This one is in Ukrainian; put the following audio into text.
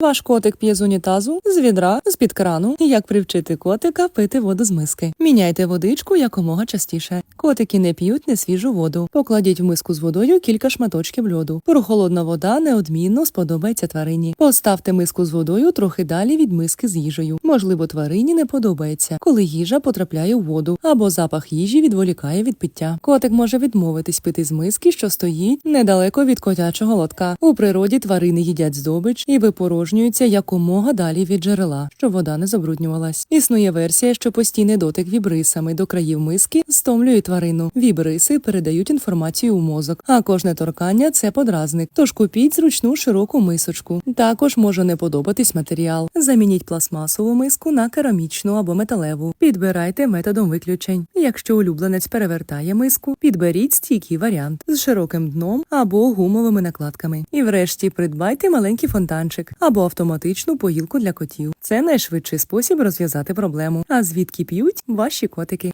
Ваш котик п'є з унітазу, з відра, з під крану. Як привчити котика пити воду з миски? Міняйте водичку якомога частіше. Котики не п'ють несвіжу воду. Покладіть в миску з водою кілька шматочків льоду. Прохолодна вода неодмінно сподобається тварині. Поставте миску з водою трохи далі від миски з їжею. Можливо, тварині не подобається, коли їжа потрапляє у воду або запах їжі відволікає від пиття. Котик може відмовитись пити з миски, що стоїть недалеко від котячого лотка. У природі тварини їдять здобич і випорожнюються якомога далі від джерела, щоб вода не забруднювалась. Існує версія, що постійний дотик вібрисами до країв миски стомлює тварину. Вібриси передають інформацію у мозок, а кожне торкання це подразник. Тож купіть зручну широку мисочку. Також може не подобатись матеріал. Замініть пластмасову миску на керамічну або металеву. Підбирайте методом виключень. Якщо улюбленець перевертає миску, підберіть стійкий варіант з широким дном або гумовими накладками. І врешті придбайте маленький фонтанчик або автоматичну поїлку для котів. Це найшвидший спосіб розв'язати проблему. А звідки п'ють ваші котики?